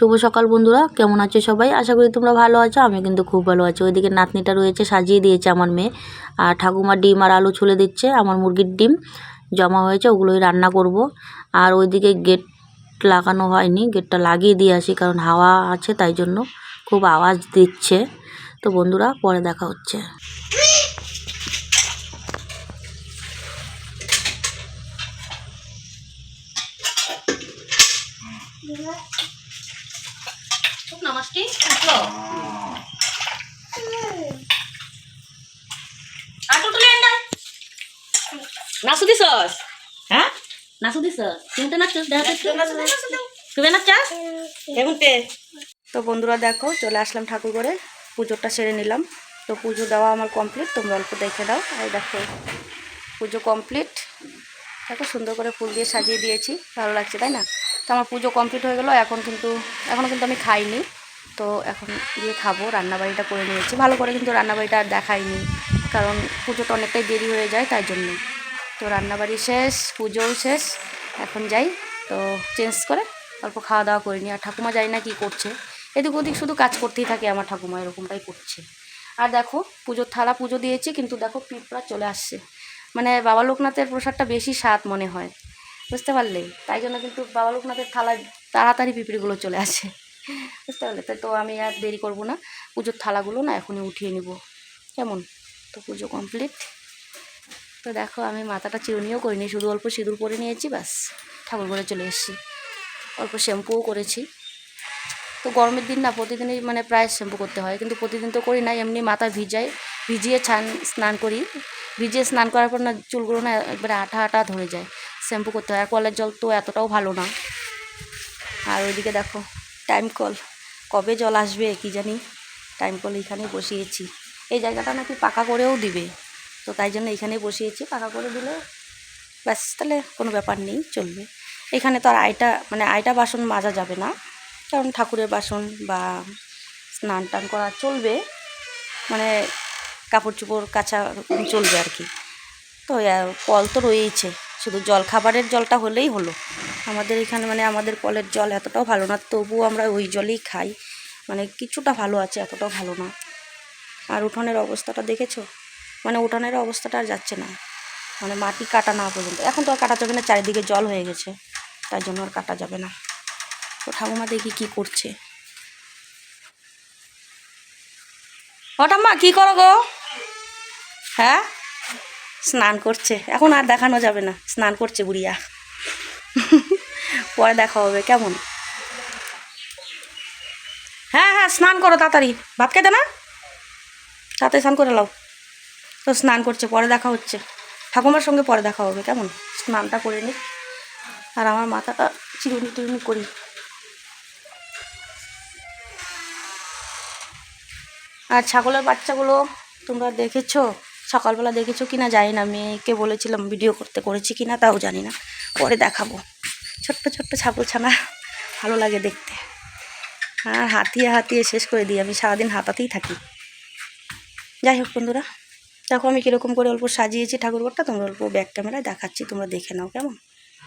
শুভ সকাল বন্ধুরা, কেমন আছো সবাই? আশা করি তোমরা ভালো আছো আমি কিন্তু খুব ভালো আছি। ওইদিকে নাতনিটা রয়েছে, সাজিয়ে দিয়েছে আমার মেয়ে। আর ঠাকুমার ডিম আর আলু ছুলে দিচ্ছে, আমার মুরগির ডিম জমা হয়েছে, ওগুলোই রান্না করব। আর ওইদিকে গেট লাগানো হয়নি, গেটটা লাগিয়ে দিয়ে আসি, কারণ হাওয়া আছে তাই জন্য খুব আওয়াজ দিচ্ছে। তো বন্ধুরা, পরে দেখা হচ্ছে। আটো তুলে নাচু দিছস হ্যাঁ নাচু দিছস তুমি তো নাচছ তুমি বন্ধুরা দেখো চলে আসলাম ঠাকুর ঘরে পুজোটা সেরে নিলাম। তো পুজো দেওয়া আমার কমপ্লিট তোমরা অল্প দেখে দাও। আর দেখো পুজো কমপ্লিট দেখো সুন্দর করে ফুল দিয়ে সাজিয়ে দিয়েছি। ভালো লাগছে তাই না? তো আমার পুজো কমপ্লিট হয়ে গেলো। এখন কিন্তু এখনও কিন্তু আমি খাইনি। তো এখন গিয়ে খাব, রান্নাবাড়িটা করে নিয়েছি। ভালো করে কিন্তু রান্নাবাড়িটা আর দেখাইনি, কারণ পুজোটা অনেকটাই দেরি হয়ে যায় তাই জন্য। তো রান্নাবাড়ি শেষ, পুজোও শেষ, এখন যাই। তো চেঞ্জ করে অল্প খাওয়া দাওয়া করিনি আর ঠাকুমা জানি না কী করছে। এদিক ওদিক শুধু কাজ করতেই থাকে আমার ঠাকুমা, এরকমটাই করছে। আর দেখো, পুজোর থালা পুজো দিয়েছি, কিন্তু দেখো পিঁপড়া চলে আসছে। মানে বাবা লোকনাথের প্রসাদটা বেশি স্বাদ মনে হয়। বুঝতে পারলে? তাই জন্য কিন্তু বাবা লোকনাথের থালায় তাড়াতাড়ি পিঁপড়িগুলো চলে আসে। বুঝতে পারলে তাই তো আমি আর দেরি করব না। পুজোর থালাগুলো না এখনই উঠিয়ে নিব। কেমন? তো পুজো কমপ্লিট তো দেখো, আমি মাথাটা চিরুনিও করিনি, শুধু অল্প সিঁদুর পরে নিয়েছি ব্যাস ঠাকুর ঘরে চলে এসেছি। অল্প শ্যাম্পুও করেছি। তো গরমের দিন না, প্রতিদিনই মানে প্রায় শ্যাম্পু করতে হয়। কিন্তু প্রতিদিন তো করি না, এমনি মাথা ভিজাই, ভিজিয়ে ছান, স্নান করি। ভিজিয়ে স্নান করার পর না, চুলগুলো না একবারে আঠা আঠা ধরে যায়। শ্যাম্পু করতে হয়। আর কলের জল তো এতটাও ভালো না। আর ওইদিকে দেখো টাইম কল কবে জল আসবে কি জানি? টাইম কল এখানে বসিয়েছি। এই জায়গাটা নাকি পাকা করেও দিবে। তো তাই জন্য এখানে বসিয়েছি। পাকা করে দিলে ব্যাস, তাহলে কোনো ব্যাপার নেই, চলবে। এখানে তো আর আয়টা মানে আয়টা বাসন মাজা যাবে না। কারণ ঠাকুরের বাসন বা স্নান টান করা চলবে। মানে কাপড় চোপড় কাচা চলবে আর কি। তো কল তো রয়েইছে। শুধু জল, খাবারের জলটা হলেই হলো। আমাদের এখানে মানে আমাদের কলের জল এতটাও ভালো না, তবুও আমরা ওই জলই খাই। মানে কিছুটা ভালো আছে, এতটাও ভালো না। আর উঠোনের অবস্থাটা দেখেছ? মানে উঠোনের অবস্থাটা আর যাচ্ছে না। মানে মাটি কাটা না পর্যন্ত। এখন তো আর কাটা যাবে না, চারিদিকে জল হয়ে গেছে। তাই জন্য আর কাটা যাবে না। তো ঠাকুমা দেখি কি করছে। ও ঠাম্মা, কি করো গো? হ্যাঁ? স্নান করছে। এখন আর দেখানো যাবে না। স্নান করছে বুড়িয়া। পরে দেখা হবে, কেমন? হ্যাঁ হ্যাঁ স্নান করো তাড়াতাড়ি। ভাত খেতে না? তাড়াতাড়ি স্নান করে লাও। তো স্নান করছে, পরে দেখা হচ্ছে। ঠাকুমার সঙ্গে পরে দেখা হবে, কেমন? স্নানটা করে নি। আর আমার মাথাটা চিরুনি টিরুনি করি। আর ছাগলের বাচ্চাগুলো তোমরা দেখেছ? সকালবেলা দেখেছ কি না জানি না, মেয়েকে বলেছিলাম ভিডিও করতে, করেছি কি না তাও জানি না। পরে দেখাবো। ছোট্ট ছোট্ট ছাগল ছানা ভালো লাগে দেখতে। আর হাতিয়ে হাতিয়ে শেষ করে দিই, আমি সারাদিন হাতাতেই থাকি। যাই হোক বন্ধুরা, দেখো আমি কীরকম করে অল্প সাজিয়েছি ঠাকুরঘরটা, তোমরা অল্প ব্যাক ক্যামেরায় দেখাচ্ছি, তোমরা দেখে নাও কেমন?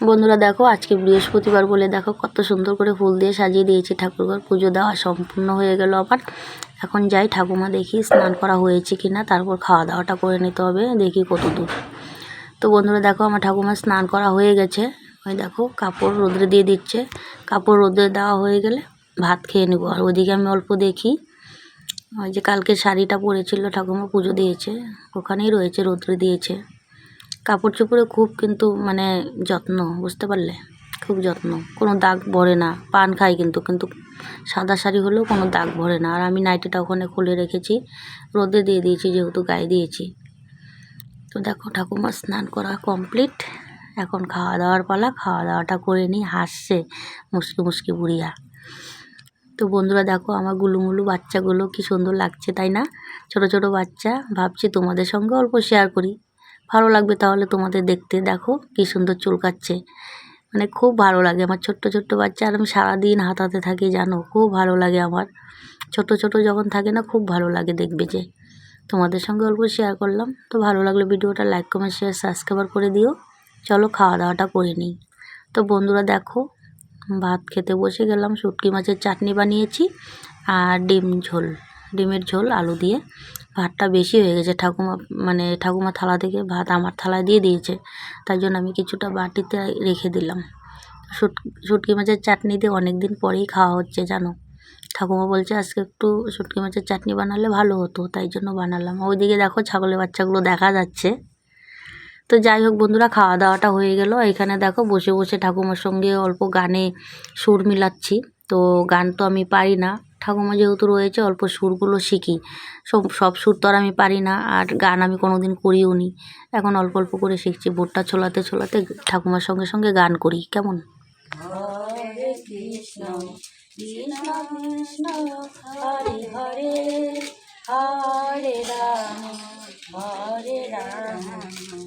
বন্ধুরা দেখো, আজকে বৃহস্পতিবার বলে দেখো, কত সুন্দর করে ফুল দিয়ে সাজিয়ে দিয়েছি ঠাকুরঘর। পুজো দেওয়া সম্পূর্ণ হয়ে গেল আবার। এখন যাই ঠাকুমা দেখি স্নান করা হয়েছে কি না তারপর খাওয়া দাওয়াটা করে নিতে হবে, দেখি কত দূর তো বন্ধুরা দেখো, আমার ঠাকুমা স্নান করা হয়ে গেছে। ওই দেখো, কাপড় রোদ্রে দিয়ে দিচ্ছে। কাপড় রোদ্রে দেওয়া হয়ে গেলে ভাত খেয়ে নেব। আর ওইদিকে আমি অল্প দেখি, ওই যে কালকে শাড়িটা পরেছিল, ঠাকুমা পুজো দিয়েছে। ওখানেই রয়েছে, রৌদ্রে দিয়েছে। কাপড় চোপড়ে খুব কিন্তু মানে যত্ন, বুঝতে পারলে? খুব যত্ন। কোনো দাগ ভরে না। পান খাই কিন্তু কিন্তু সাদা শাড়ি হলেও কোনো দাগ ভরে না। আর আমি নাইটিটা ওখানে খুলে রেখেছি। রোদে দিয়ে দিয়েছি, যেহেতু গায়ে দিয়েছি। তো দেখো ঠাকুমা স্নান করা কমপ্লিট এখন খাওয়া দাওয়ার পালা খাওয়া দাওয়াটা করে নিই, হাসছে মুসকি মুসকি বুড়িয়া। তো বন্ধুরা দেখো আমার গুলুমুলু বাচ্চাগুলো কি সুন্দর লাগছে, তাই না? ছোট ছোট বাচ্চা, ভাবছি তোমাদের সঙ্গে অল্প শেয়ার করি। ভালো লাগবে তাহলে তোমাদের দেখতে, দেখো কি সুন্দর চুলকাচ্ছে। মানে খুব ভালো লাগে আমার ছোট্ট ছোট্ট বাচ্চা, আর আমি সারাদিন হাতাতে থাকি, জানো? খুব ভালো লাগে আমার। ছোট ছোট যখন থাকে না, খুব ভালো লাগে দেখবে যে। তোমাদের সঙ্গে অল্প শেয়ার করলাম, তো ভালো লাগলে ভিডিওটা লাইক কমেন্ট শেয়ার সাবস্ক্রাইবার করে দিও। চলো খাওয়া দাওয়াটা করে নিই। তো বন্ধুরা দেখো, ভাত খেতে বসে গেলাম, শুটকি মাছের চাটনি বানিয়েছি আর ডিম ঝোল। ডিমের ঝোল, আলু দিয়ে। ভাতটা বেশি হয়ে গেছে, ঠাকুমা মানে ঠাকুমা থালা থেকে ভাত আমার থালায় দিয়ে দিয়েছে তাই জন্য আমি কিছুটা বাটিতে রেখে দিলাম। শুট, শুটকি মাছের চাটনি দিয়ে অনেক দিন পরেই খাওয়া হচ্ছে, জানো? ঠাকুমা বলছে, আজকে একটু শুটকি মাছের চাটনি বানালে ভালো হতো, তাই জন্য বানালাম। ওইদিকে দেখো ছাগলের বাচ্চাগুলো দেখা যাচ্ছে। তো যাই হোক বন্ধুরা খাওয়া দাওয়াটা হয়ে গেল। এখানে দেখো বসে বসে ঠাকুমার সঙ্গে অল্প গানে সুর মিলাচ্ছি। তো গান তো আমি পারি না। ঠাকুমা যেহেতু রয়েছে, অল্প সুরগুলো শিখি। সব সব সুর তো আর আমি পারি না, আর গান আমি কোনো দিন করিও নি। এখন অল্প অল্প করে শিখছি বোটটা ছোলাতে ছোলাতে ঠাকুমার সঙ্গে সঙ্গে গান করি। কেমন? হরে রাম হরে রাম।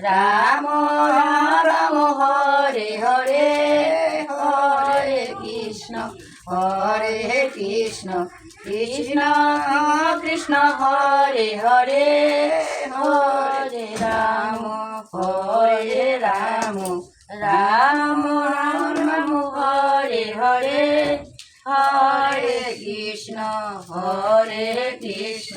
রাম রাম হরে হরে হরে কৃষ্ণ হরে কৃষ্ণ কৃষ্ণ কৃষ্ণ হরে হরে হরে রাম হরে রাম রাম রাম হরে হরে হরে কৃষ্ণ হরে কৃষ্ণ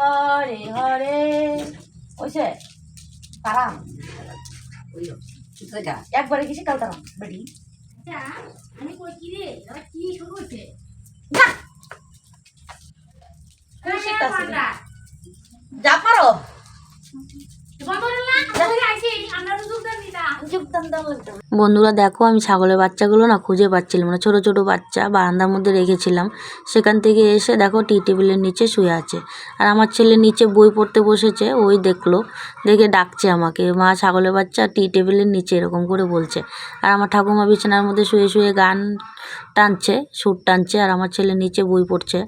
হরে হরে। ওইসে তারাম। একবারে কিছু কাল তারাম। বেটি আমি কই কি রে কি শুরু হচ্ছে শিখতাছি? যা পারো। বন্ধুরা দেখো, আমি ছাগলের বাচ্চাগুলো না খুঁজে পাচ্ছিলাম না। ছোট ছোট বাচ্চা বারান্দার মধ্যে রেখেছিলাম। সেখান থেকে এসে দেখো, টি টেবিলের নিচে শুয়ে আছে। আর আমার ছেলে নিচে বই পড়তে বসেছে, ওই দেখল, দেখে ডাকছে আমাকে, মা, ছাগলের বাচ্চা টি টেবিলের নিচে, এরকম করে বলছে। আর আমার ঠাকুমা বিছানার মধ্যে শুয়ে শুয়ে গান টানছে, সুর টানছে, আর আমার ছেলে নিচে বই পড়ছে।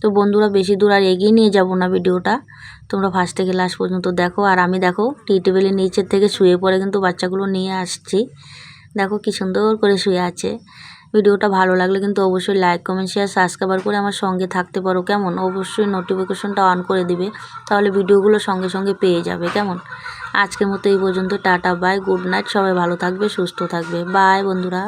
তো বন্ধুরা, বেশি দূর আর এগিয়ে নিয়ে যাব না ভিডিওটা। তোমরা ফার্স্ট থেকে লাস্ট পর্যন্ত দেখো, আর আমি দেখো টি টেবিলের নিচের থেকে শুয়ে পড়ে কিন্তু বাচ্চাগুলো নিয়ে আসছি। দেখো কি সুন্দর করে শুয়ে আছে। ভিডিওটা ভালো লাগলে কিন্তু অবশ্যই লাইক কমেন্ট শেয়ার সাবস্ক্রাইবার করে আমার সঙ্গে থাকতে পারো, কেমন? অবশ্যই নোটিফিকেশনটা অন করে দিবে, তাহলে ভিডিওগুলো সঙ্গে সঙ্গে পেয়ে যাবে, কেমন? আজকের মতো এই পর্যন্ত, টাটা বাই গুড নাইট সবাই ভালো থাকবে, সুস্থ থাকবে বাই বন্ধুরা।